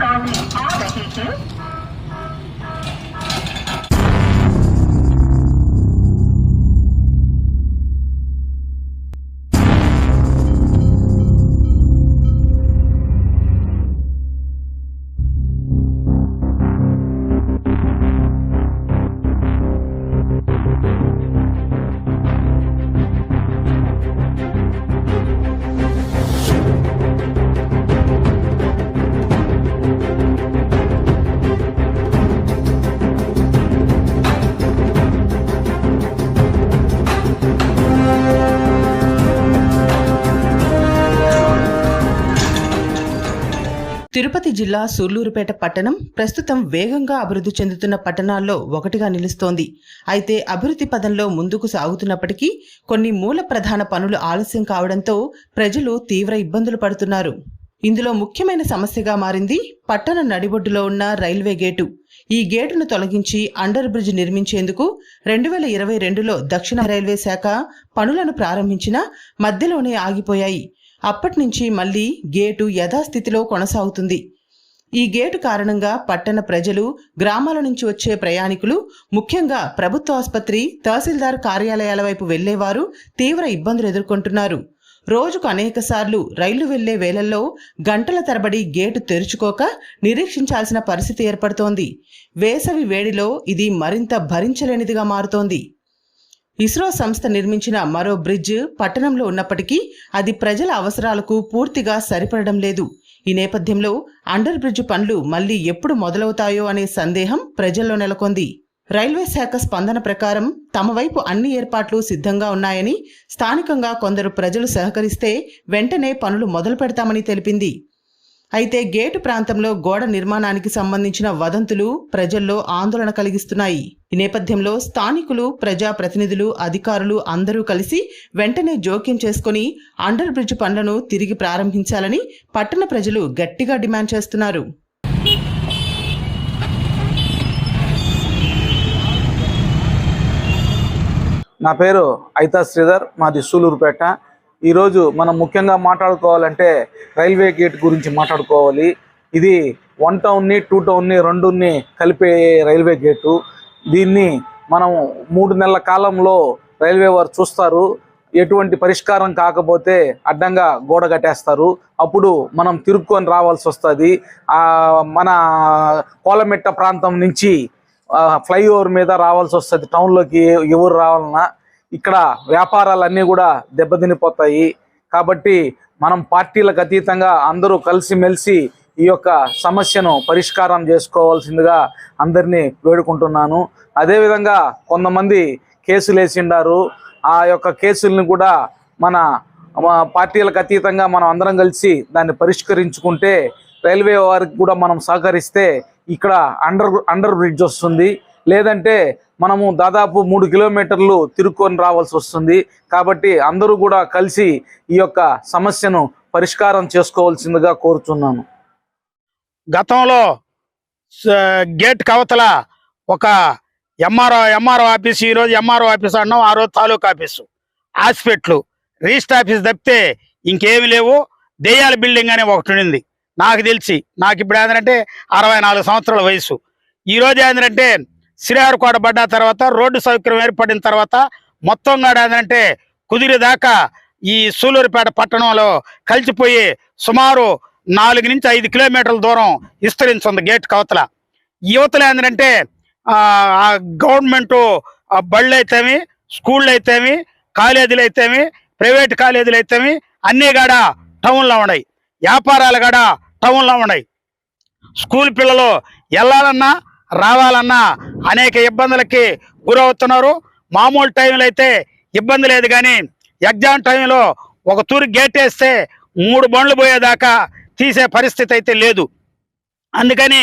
Gandhi or the Hiku. Tirupati జిల్లా సూళ్ళూరుపేట పట్టణం ప్రస్తుతం వేగంగా అభివృద్ధి చెందుతున్న పట్టణాల్లో ఒకటిగా నిలుస్తోంది. అయితే అభివృద్ధి పదంలో ముందుకు సాగుతున్నప్పటికీ కొన్ని మూల ప్రధాన పనులు ఆలస్యం కావడంతో ప్రజలు తీవ్ర ఇబ్బందులు పడుతున్నారు. ఇందులో ముఖ్యమైన సమస్యగా మారింది పట్టణ నడిబొడ్డులో ఉన్న రైల్వే గేటు. ఈ గేటును తొలగించి అండర్ బ్రిడ్జ్ నిర్మించేందుకు రెండు వేల ఇరవై రెండులో దక్షిణ రైల్వే శాఖ పనులను ప్రారంభించినా మధ్యలోనే ఆగిపోయాయి. అప్పటి నుంచి మళ్ళీ గేటు యథాస్థితిలో కొనసాగుతుంది. ఈ గేటు కారణంగా పట్టణ ప్రజలు గ్రామాల నుంచి వచ్చే ప్రయాణికులు ముఖ్యంగా ప్రభుత్వ ఆసుపత్రి తహసీల్దార్ కార్యాలయాల వైపు వెళ్ళేవారు తీవ్ర ఇబ్బందులు ఎదుర్కొంటున్నారు. రోజుకు అనేకసార్లు రైలు రైళ్ళు వెళ్ళే వేళల్లో గంటల తరబడి గేటు తెరుచుకోక నిరీక్షించాల్సిన పరిస్థితి ఏర్పడుతోంది. వేసవి వేడిలో ఇది మరింత భరించలేనిదిగా మారుతోంది. ఇస్రో సంస్థ నిర్మించిన మరో బ్రిడ్జ్ పట్టణంలో ఉన్నప్పటికీ అది ప్రజల అవసరాలకు పూర్తిగా సరిపడడం లేదు. ఈ నేపథ్యంలో అండర్ బ్రిడ్జ్ పనులు మళ్ళీ ఎప్పుడు మొదలవుతాయో అనే సందేహం ప్రజల్లో నెలకొంది. రైల్వే శాఖ స్పందన ప్రకారం తమ వైపు అన్ని ఏర్పాట్లు సిద్ధంగా ఉన్నాయని స్థానికంగా కొందరు ప్రజలు సహకరిస్తే వెంటనే పనులు మొదలు పెడతామని తెలిపింది. అయితే గేటు ప్రాంతంలో గోడ నిర్మాణానికి సంబంధించిన వదంతులు ప్రజల్లో ఆందోళన కలిగిస్తున్నాయి. ఈ నేపథ్యంలో స్థానికులు ప్రజా ప్రతినిధులు అధికారులు అందరూ కలిసి వెంటనే జోక్యం చేసుకుని అండర్ బ్రిడ్జ్ పనులను తిరిగి ప్రారంభించాలని పట్టణ ప్రజలు గట్టిగా డిమాండ్ చేస్తున్నారు. నా పేరు ఐతా శ్రీధర్ మాది సూలూరుపేట. ఈరోజు మనం ముఖ్యంగా మాట్లాడుకోవాలంటే రైల్వే గేట్ గురించి మాట్లాడుకోవాలి. ఇది వన్ టౌన్ని టూ టౌన్ని రెండుని కలిపే రైల్వే గేటు. దీన్ని మనం మూడు నెలల కాలంలో రైల్వే వారు చూస్తారు. ఎటువంటి పరిష్కారం కాకపోతే అడ్డంగా గోడ కట్టేస్తారు. అప్పుడు మనం తిరుక్కొని రావాల్సి వస్తుంది. మన కోలమెట్ట ప్రాంతం నుంచి ఫ్లైఓవర్ మీద రావాల్సి వస్తుంది. టౌన్లోకి ఎవరు రావాలన్నా ఇక్కడ వ్యాపారాలన్నీ కూడా దెబ్బతినిపోతాయి. కాబట్టి మనం పార్టీలకు అతీతంగా అందరూ కలిసిమెలిసి ఈ యొక్క సమస్యను పరిష్కారం చేసుకోవాల్సిందిగా అందరినీ వేడుకుంటున్నాను. అదేవిధంగా కొంతమంది కేసులు వేసిండారు. ఆ యొక్క కేసుల్ని కూడా మన పార్టీలకు అతీతంగా మనం అందరం కలిసి దాన్ని పరిష్కరించుకుంటే రైల్వే వారికి కూడా మనం సహకరిస్తే ఇక్కడ అండర్ అండర్ బ్రిడ్జ్ వస్తుంది. లేదంటే మనము దాదాపు మూడు కిలోమీటర్లు తిరుక్కొని రావాల్సి వస్తుంది. కాబట్టి అందరూ కూడా కలిసి ఈ యొక్క సమస్యను పరిష్కారం చేసుకోవాల్సిందిగా కోరుచున్నాను. గతంలో గేట్ కవతల ఒక ఎంఆర్ఓ ఎంఆర్ఓ ఆఫీస్ ఈరోజు ఎంఆర్ఓ ఆఫీస్ అన్నాం ఆ రోజు taluka office. Hospital register office తప్పితే ఇంకేమి లేవు. దెయ్యాల బిల్డింగ్ అనే ఒకటి ఉండింది. నాకు తెలిసి నాకు ఇప్పుడు ఏంటంటే అరవై నాలుగు సంవత్సరాల వయసు. ఈ ఏంటంటే శ్రీహరికోట పడ్డ తర్వాత రోడ్డు సౌకర్యం ఏర్పడిన తర్వాత మొత్తం ఏంటంటే కుదిరేదాకా ఈ సూలూరుపేట పట్టణంలో కలిసిపోయి సుమారు నాలుగు నుంచి ఐదు కిలోమీటర్ల దూరం విస్తరించింది గేట్ కవతల. యువతలు ఏంటంటే గవర్నమెంటు బళ్ళు అయితేమి స్కూళ్ళు అయితేమి కాలేజీలు అయితేమి ప్రైవేట్ కాలేజీలు అయితేమి అన్నీ కాడ టౌన్లో ఉన్నాయి. వ్యాపారాలు కాడ టౌన్లో ఉన్నాయి. స్కూల్ పిల్లలు వెళ్ళాలన్నా రావాలన్నా అనేక ఇబ్బందులకి గురవుతున్నారు. మామూలు టైంలో అయితే ఇబ్బంది లేదు కానీ ఎగ్జామ్ టైంలో ఒక తూరి గేట్ వేస్తే మూడు బండ్లు పోయేదాకా తీసే పరిస్థితి అయితే లేదు. అందుకని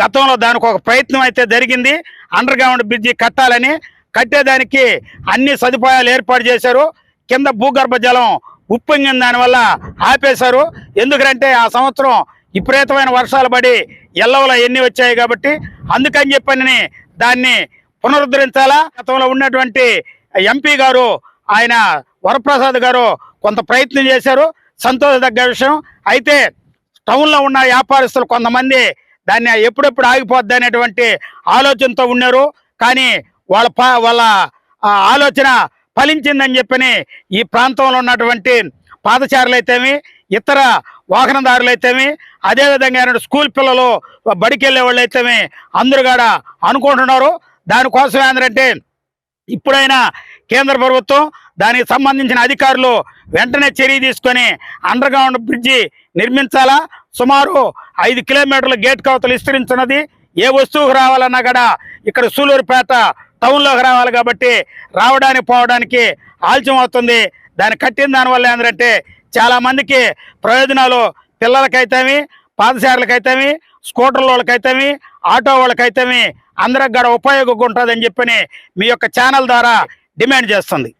గతంలో దానికి ఒక ప్రయత్నం అయితే జరిగింది. అండర్ గ్రౌండ్ బ్రిడ్జి కట్టాలని కట్టేదానికి అన్ని సదుపాయాలు ఏర్పాటు చేశారు. కింద భూగర్భ జలం ఉప్పొంగిన దానివల్ల ఆపేశారు. ఎందుకంటే ఆ సంవత్సరం విపరీతమైన వర్షాలు పడి ఎల్లవల ఎన్ని వచ్చాయి కాబట్టి అందుకని చెప్పని దాన్ని పునరుద్ధరించాలా? గతంలో ఉన్నటువంటి ఎంపీ గారు ఆయన వరప్రసాద్ గారు కొంత ప్రయత్నం చేశారు. సంతోషదగ్గ విషయం. అయితే టౌన్లో ఉన్న వ్యాపారస్తులు కొంతమంది దాన్ని ఎప్పుడెప్పుడు ఆగిపోద్ది అనేటువంటి ఆలోచనతో ఉన్నారు. కానీ వాళ్ళ వాళ్ళ ఆలోచన ఫలించిందని చెప్పని ఈ ప్రాంతంలో ఉన్నటువంటి పాదచారులు అయితేమి ఇతర వాహనదారులు అయితేమి అదేవిధంగా స్కూల్ పిల్లలు బడికి వెళ్ళే వాళ్ళు అయితేమి అందరూ కూడా అనుకుంటున్నారు. దానికోసం ఏంటంటే ఇప్పుడైనా కేంద్ర ప్రభుత్వం దానికి సంబంధించిన అధికారులు వెంటనే చర్య తీసుకొని అండర్ గ్రౌండ్ బ్రిడ్జి నిర్మించాలా? సుమారు ఐదు కిలోమీటర్ల గేట్ కవతలు విస్తరించినది ఏ వస్తువుకు రావాలన్నా కూడా ఇక్కడ సూలూరుపేట టౌన్లోకి రావాలి కాబట్టి రావడానికి పోవడానికి ఆలస్యం అవుతుంది. దాన్ని కట్టిన దానివల్ల ఏంటంటే చాలా మందికి ప్రయోజనాలు పిల్లలకైతేమి పాదచారులకైతేమి స్కూటర్ల వాళ్ళకైతేమి ఆటో వాళ్ళకైతేమి అందరికి కూడా ఉపయోగం ఉంటుందని చెప్పని మీ యొక్క ఛానల్ ద్వారా డిమాండ్ చేస్తుంది.